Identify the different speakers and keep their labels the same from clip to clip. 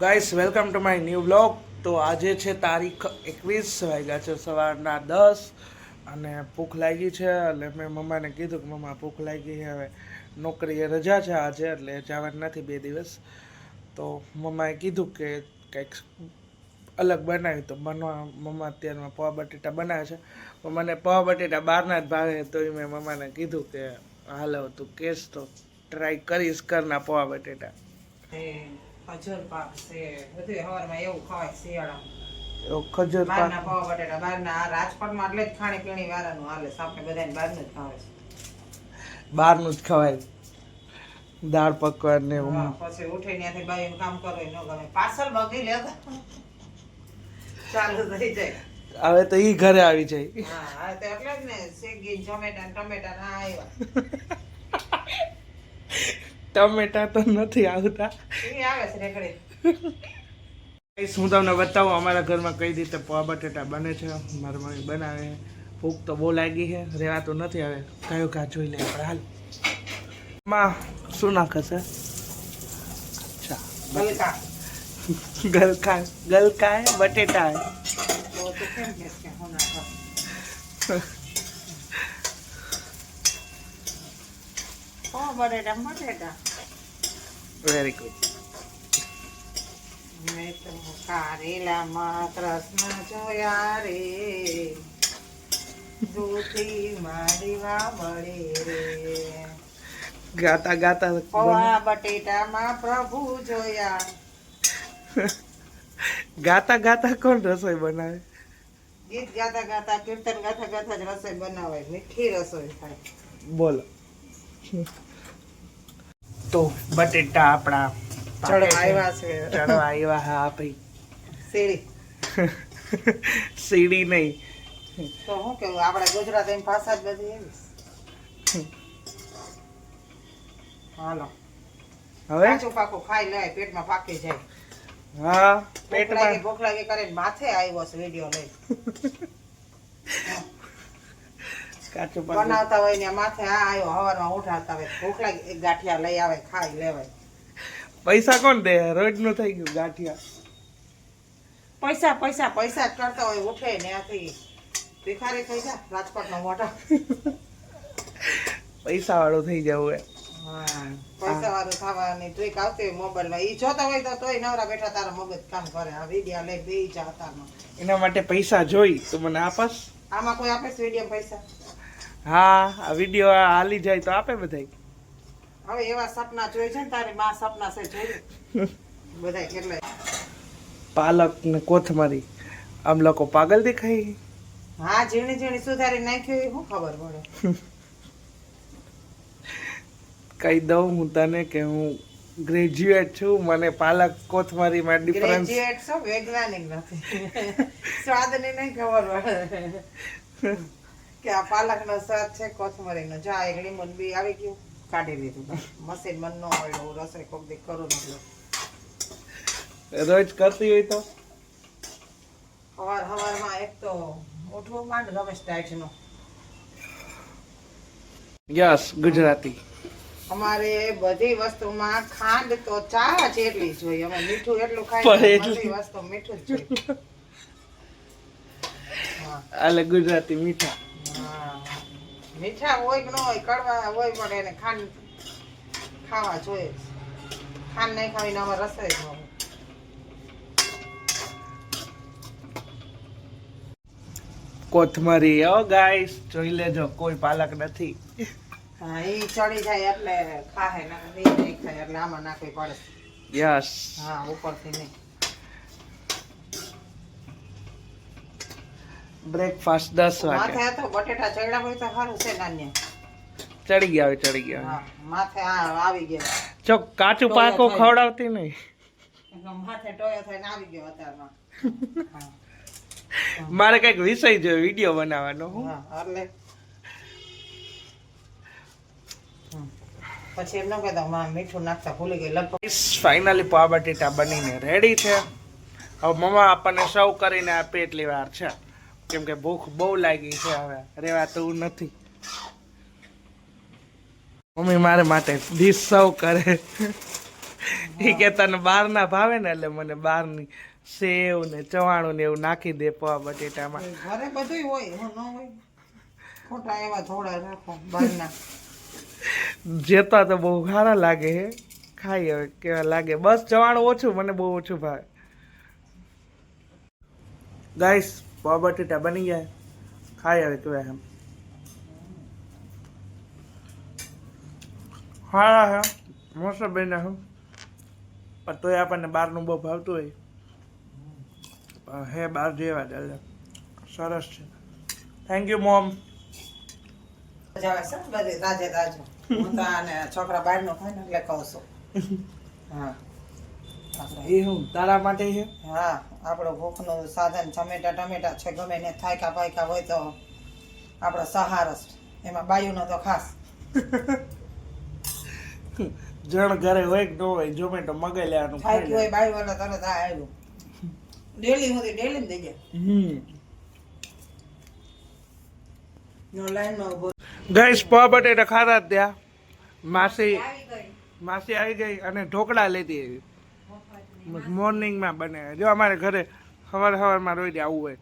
Speaker 1: Guys welcome to my new blog તો આજે છે તારીખ એકવીસ, વાગ્યા છે સવારના દસ અને ભૂખ લાગી છે એટલે મેં મમ્માને કીધું કે મમ્મા ભૂખ લાગી છે, હવે નોકરીએ રજા છે આજે એટલે જવાનું નથી બે દિવસ. તો મમ્માએ કીધું કે કંઈક અલગ બનાવ્યું તો બનવા, મમ્મા અત્યારમાં પવા બટેટા બનાવે છે. પણ મને પવા બટેટા બહારના જ ભાવે તો મેં મમ્માને કીધું કે હાલો તું કેસ તો ટ્રાય કરીશ કરના પવા બટેટા.
Speaker 2: ખજૂર પાક છે. બધું હવારમાં એવું ખવાય શિયાળામાં.
Speaker 1: ખજૂર પાક?
Speaker 2: પાવ બટેટા બહારના રાજકોટમાં એટલે જ ખાણી પીણી વાળાનું હાલે. આપણે બધાને બહારનું જ ખાવે છે.
Speaker 1: બહારનું જ ખવાય. દાળ પકવાન ને એવું.
Speaker 2: પછી ઉઠીને ત્યાંથી બાયું કામ કરો ન ગમે. પાર્સલ મગી લે. ચાલુ થઈ જાય.
Speaker 1: હવે તો ઈ ઘરે આવી જાય.
Speaker 2: હા એટલે જ ને. સ્વિગી ઝોમેટા ટમેટા ના આવ્યા.
Speaker 1: ટમેટા તો નથી આવતા.
Speaker 2: આવે
Speaker 1: હું તમને બતાવું? અમારા ઘરમાં કઈ રીતે પૌવા બટેટા બને છે? મારા મમ્મી બનાવે. ભૂખ તો બહુ લાગી છે. રહેવાતું નથી હવે કયો ઘા જોઈ લે આપણે હાલ. માં શું નાખે છે? અચ્છા
Speaker 2: ગલકા.
Speaker 1: ગલકા ગલકા બટેટા
Speaker 2: કે બટેટા બટેટા.
Speaker 1: વેરી ગુડ
Speaker 2: મેં તો કારેલામાં કૃષ્ણ જોયા રે દૂધી મારી વાવડે રે
Speaker 1: ગાતા ગાતા
Speaker 2: પૌવા બટેટામાં પ્રભુ જોયા.
Speaker 1: ગાતા ગાતા કોણ રસોઈ બનાવે?
Speaker 2: ગીત ગાતા ગાતા કીર્તન ગાતા ગાતા જ રસોઈ બનાવાય. મીઠી રસોઈ થાય.
Speaker 1: બોલો. તો બટેટા આપણા
Speaker 2: ચડવા છે.
Speaker 1: ચડવા આવ્યા હા ભાઈ
Speaker 2: શેરી
Speaker 1: સીડી નહીં.
Speaker 2: તો હું કેવું આપણે ગુજરાતી ભાષા જ બધી એવી. હાલો.
Speaker 1: હવે?
Speaker 2: કાચું પાકું ખાઈ લેવાય પેટમાં પાકી જાય.
Speaker 1: હા પેટમાં.
Speaker 2: ભૂખ લાગી માથે આવ્યો છે વીડિયો લઈ
Speaker 1: કાચું
Speaker 2: બનાવતા હોય ને માથે આ આવ્યો હવારમાં ઉઠાડતા હોય ભૂખ લાગે એક ગાંઠિયા લઈ આવે ખાઈ લેવાય.
Speaker 1: પૈસા કોણ દે? રોજનું થઈ ગયું ગાંઠિયા.
Speaker 2: પૈસા પૈસા પૈસા જ કરતા હોય ઉઠે ને ત્યાંથી ભિખારી થઈ જા રાજકોટ નો મોટા
Speaker 1: પૈસા વાળું થઈ જવું એ
Speaker 2: પૈસા વાળું થવાની ટ્રીક આવતી હોય મોબાઈલમાં ઈ જોતા હોય તો તોય નવરા બેઠા તારા મગજ કામ કરે. આ વિડિયા લઈ બે જા
Speaker 1: એના માટે પૈસા જોઈ તો મને આપસ.
Speaker 2: આમાં કોઈ આપે છે વીડિયો પૈસા?
Speaker 1: હા આ વીડિયો હાલી જાય તો આપે બધાય.
Speaker 2: હવે એવા સપના જોઈ છે ને તારી માં સપના છે જોઈ બધા કેટલા
Speaker 1: પાલક ને કોથમરી આમ લોકો પાગલ દેખાય
Speaker 2: હા ઝીણી ઝીણી સુધારી નાખ્યું એ શું ખબર પડે?
Speaker 1: કહી દઉં હું તને કે હું ગ્રેજ્યુએટ છું મને પાલક કોથમરીમાં ડિફરન્સ
Speaker 2: ગ્રેજ્યુએટ છો વૈજ્ઞાનિક નથી. સ્વાદની નહીં ખબર પડે. કે આ પાલકનો સ્વાદ છે કોથમરીનો. જો આ એક લીંબુ બી આવી ગયું. કાઢી લીધું મશીન મન ન હોય હું રસોઈ કોક દી કરું ને
Speaker 1: રોજ કરતી હોય તો?
Speaker 2: સવાર સવારમાં એક તો ઉઠવું માંડ ગમે ટાઈટનો
Speaker 1: યસ ગુજરાતી.
Speaker 2: અમારે બધી વસ્તુમાં ખાંડ તો ચા જેટલી જોઈએ અમે મીઠું એટલું ખાઈ બધી વસ્તુ મીઠું જ જોઈએ
Speaker 1: આલે ગુજરાતી મીઠા.
Speaker 2: મીઠા હોય કે ન હોય કડવા હોય પણ એને ખાંડ ખાવા જોઈએ. ખાંડ નહીં ખાવી ને આમાં રસાય જ
Speaker 1: કોથમરી ઓ ગાઈસ જોઈ લેજો કોઈ પાલક નથી.
Speaker 2: હા એ ચડી જાય એટલે ખાહે ના નહીં ખાય એટલે આમાં નાખવી પડે.
Speaker 1: યસ.
Speaker 2: હા ઉપરથી નહીં.
Speaker 1: બ્રેકફાસ્ટ દસ
Speaker 2: માથે
Speaker 1: વાગે.
Speaker 2: આ તો બટેટા ચડ્યા હોય તો સારું છે નાન્ય.
Speaker 1: ચડી ગયા હવે ચડી ગયા
Speaker 2: હા માથે આ આવી ગયા.
Speaker 1: ચો કાચું પાકો
Speaker 2: થાય.
Speaker 1: ખવડાવતી નહીં.
Speaker 2: એટલે માથે ટોયો થઈને આવી ગયો અત્યારમાં. હા.
Speaker 1: મારે કંઈક વિષય જોયો વીડિયો બનાવવાનો હું.
Speaker 2: હા, એટલે હમ. પછી એમ ન કહેતા માં મીઠું નાખતા ભૂલી ગઈ લગભગ.
Speaker 1: ફાઇનલી પાવ બટેટા બનીને રેડી છે. હવે મમ્મા આપણને સર્વ કરીને આપે એટલી વાર છે. કેમ કે ભૂખ બહુ લાગી છે હવે. રેવાતું નથી. મમ્મી મારે માટે ડીશ સર્વ કરે. એ કે તને બહારના ભાવે ને એટલે મને બહારની સેવ ને ચવાણું ને એવું નાખી દે પવા બટેટામાં.
Speaker 2: ઘરે બધું હોય ન હોય. ખોટા એવા થોડા રાખો બહારના.
Speaker 1: જેતા તો બહુ સારા લાગે હે. ખાઈ હવે કેવા લાગે. બસ ચવાણું ઓછું મને બહુ ઓછું ભાવે. ગાઈસ પવા બટેટા બની ગયા ખાઈ હવે કેવા એમ. હા હા મસ્ત બન્યા હું. પણ તોય આપણને બહારનું બહુ ભાવતું હોય. હે બહાર જેવા એટલે સરસ છે. થેન્ક યુ મોમ
Speaker 2: હું છોકરા બહારનું ખાય ને એટલે કહું છું. હા.
Speaker 1: એ હું તારા માટે છે?
Speaker 2: હા આપણો ભૂખનું સાધન ટમેટા ટમેટા છે ગમે ને થાયકા પાયકા હોય તો આપણો સહારસ એમાં બાયુનો તો ખાસ.
Speaker 1: જણ ઘરે હોય કે ન હોય ઝોમેટો મગાઈ લેવાનું ખાઈ
Speaker 2: હોય બાયુ વાળો તરત આ આવ્યું ડેલી સુધી ડેલી ને દઈ જાય
Speaker 1: હમ
Speaker 2: લાઈનમાં ઊભો.
Speaker 1: ગઈશ પવા બટેટા ખાધા ત્યાં. માસી માસી આવી ગઈ અને ઢોકળા લેતી આવી. મોર્નિંગમાં બને. જો અમારે ઘરે સવાર સવારમાં રોજ આવું હોય.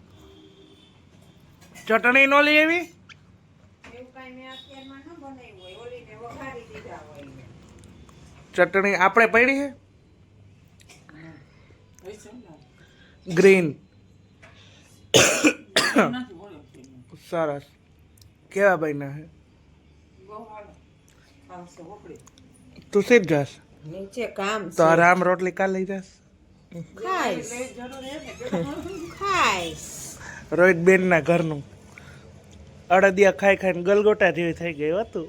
Speaker 1: ચટણી નો લઈ આવી
Speaker 2: એવું કાંઈ મેં અત્યારમાં ન બનાવ્યું હોય. ઓલીને વઘારી દીધા હોય.
Speaker 1: ચટણી આપણે પડી છે?
Speaker 2: છે ને?
Speaker 1: ગ્રીન. સરસ. કેવા બન્યા છે?
Speaker 2: બહુ હાલો.
Speaker 1: તું સીધ જાસ
Speaker 2: નીચે કામ
Speaker 1: તો રામ રોટલી કાલ લઈ જાસ.
Speaker 2: ખાઈશ. ખાઈશ.
Speaker 1: રોહિત બેનના ઘરનું. અડદિયા ખાઈ ખાઈને ગલગોટા જેવી થઈ ગઈ હતું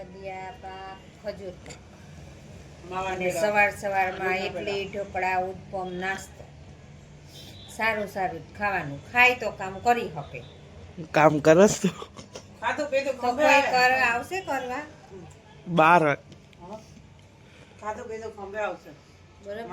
Speaker 3: અડદિયા ખજૂર. અને સવાર સવારમાં એટલી ઢોકળા ઉત્પમ નાસ્તો. સારું સારું ખાવાનું. ખાય તો કામ કરી શકે
Speaker 1: કામ કરસ તો.
Speaker 2: ખાધું પીધું
Speaker 3: તો કોઈ
Speaker 2: આવે.
Speaker 3: આવશે કરવા?
Speaker 1: બાર
Speaker 2: ખાધું પીધો ખંભે આવશે.
Speaker 3: બરોબર.